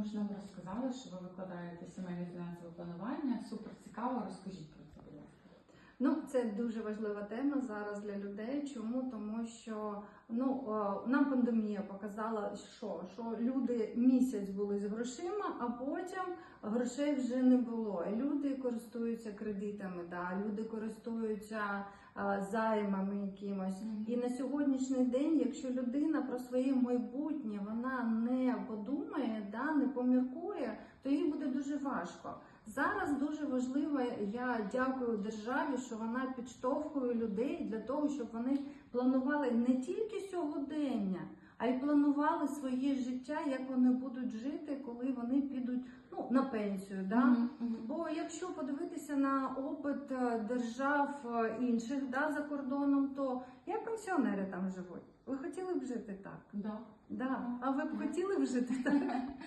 ми ж нам розказали, що ви викладаєте сімейне фінансове планування. Супер цікаво. Розкажіть про це, будь ласка. Ну, це дуже важлива тема зараз для людей. Чому? Тому що ну нам пандемія показала, що, що люди місяць були з грошима, а потім грошей вже не було. Люди користуються кредитами, да, люди користуються а, займами якимось. Мгм. І на сьогоднішній день, якщо людина про своє майбутнє вона не подумає, да, не поміркує, то їй буде дуже важко. Зараз дуже важливо, я дякую державі, що вона підштовхує людей для того, щоб вони планували не тільки сьогодення, а й планували своє життя, як вони будуть жити, коли вони підуть ну, на пенсію. Да? Мгм, мгм. Бо якщо подивитися на опит е, держав е, інших да, за кордоном, то як пенсіонери там живуть? Ви хотіли б жити так? Да. Да. А ви б хотіли б жити так?